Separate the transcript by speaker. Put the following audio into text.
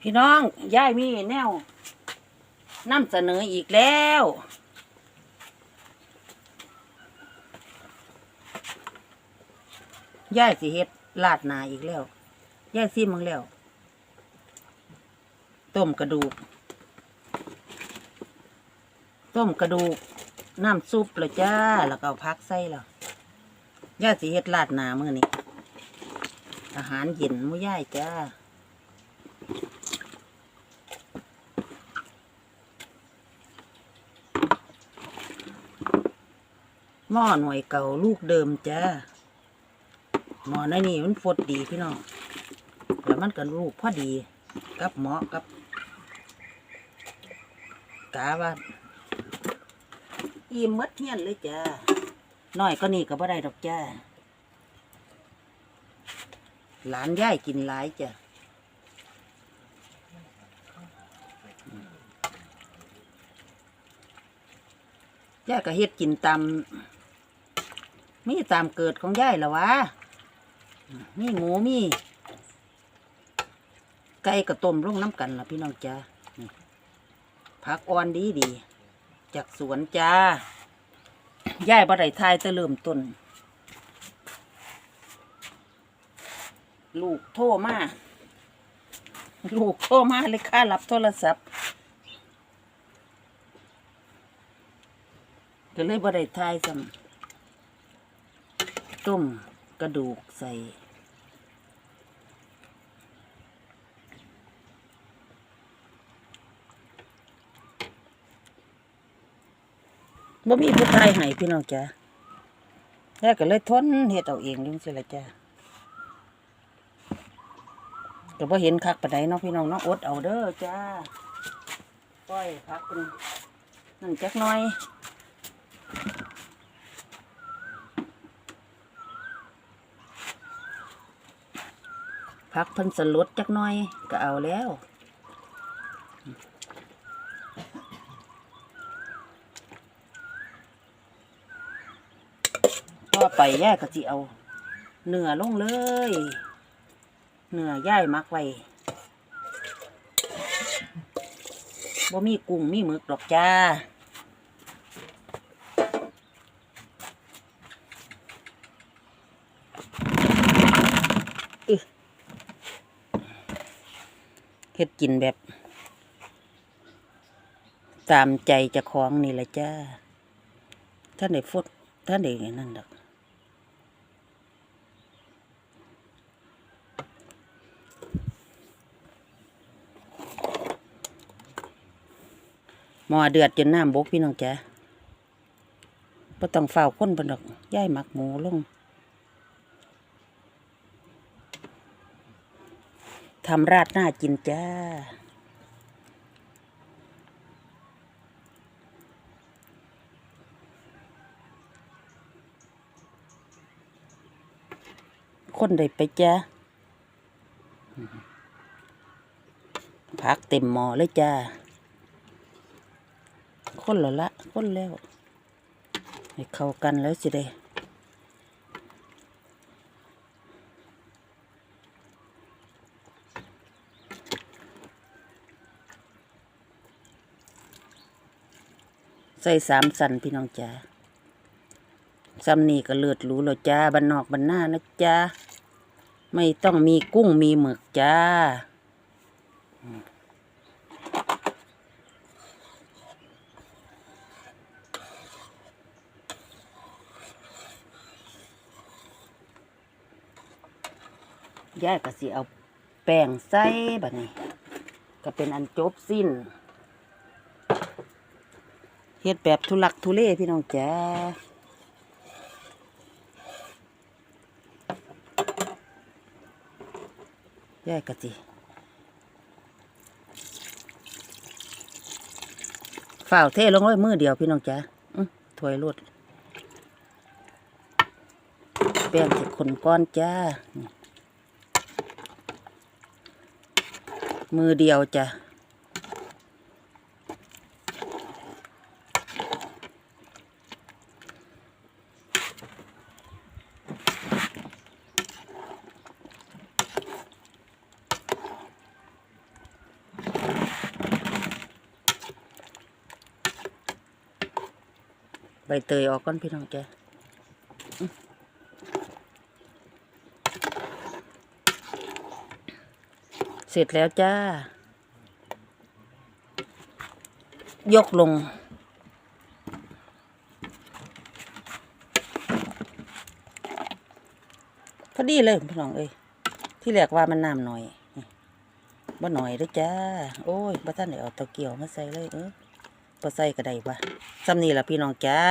Speaker 1: พี่น้องย่ายมีแนวนำเสนออีกแล้วย่ายสิเฮ็ดลาดนาอีกแล้วย่ายซิมึงแล้ว ต้มกระดูก ต้มกระดูก น้ำซุปเลยจ้า แล้วก็เอาพักใส่แล้วย่ายสิเฮ็ดลาดนามื้อนี้ อาหารเย็นมื้อย่ายจ้า หม้อหน่วยเก่าลูกเดิมจ้าหม้อในนี่มันฟดดีพี่น้องแล้วมันก็ลูกพอดี กับหมาะกับกาว่าอิ่มมดเฮียนเลยจ้าน้อยก็นี่ก็บ่ได้ดอกจ้าหลานย่ายกินหลายจ้ะย่าก็เฮ็ดกินตาม มีตามเกิดของยายละวะมีหมูมีไก่กระต้มลงน้ำกันล่ะพี่น้องจ้าผักอ่อนดีดี จากสวนจ้าย่ายบ่ไดทายแต่เริ่มต้น ลูกโทรมา ลูกโทรมาเลยค่ารับโทรศัพท์ก็เลยบ่ไดทายซ้ำ้มกระดูกใส่บ่มีผู้ทายให้พี่น้องจ้ะแล้วก็เลยทนเฮ็ดเอาเองจังซี่ละจ้ะก็บ่เห็นคักปานใดเนาะพี่น้องเนาะอดเอาเด้อจ้าปล่อยพักนนั่นจักหน่อย พักเพิ่นสลดจักหน่อยก็เอาแล้วต่อไปย่าก็สิเอาเนื้อลงเลย เนื้อย่างมักไว้บ่มีกุ้งมีหมึกดอกจ้า เฮ็ดกินแบบ ตามใจจะคล้องนี่แหละจ้า ท่านได้ฟดท่านได้นั่นดอกหม้อเดือดจนน้ำบกพี่น้องจ้ะบ่ต้องเฝ้าคนบนดอกย่ายหมักหมูลง ทำราดหน้ากินจ้า คนได้ไปจ้าพักเต็มหม้อเลยจ้า คนละละ คนแล้ว ให้เข้ากันแล้วสิได้ ใส่สามสันพี่น้องจ้าซ้ำนี่ก็เลือดหรูแล้วจ้าบันนอกบันหน้านะจ้าไม่ต้องมีกุ้งมีหมึกจ้ายาก็สิเอาแป้งใส่แบัดนี้ ก็เป็นอันจบสิ้น เฮ็ดแบบทุลักทุเลพี่น้องจ้ายายก็สิฝ่าวเทลงเลยมือเดียวพี่น้องจ้าอื้อถ้วยรดแป้งสิขนก้อนจ้า มือเดียวจ้ะ ใบเตยออกก่อนพี่น้องจ้าอื้อเสร็จแล้วจ้า ยกลง พอดีเลยพี่น้องเอ้ยที่แรกว่ามันน้ำหน่อยบ่หน่อยด้อจ้า โอ้ยบ่ทันได้เอาตาเกียวมาใส่เลยเออบ่ใส่ก็ได้วะซ้ำนี่ล่ะพี่น้องจ้า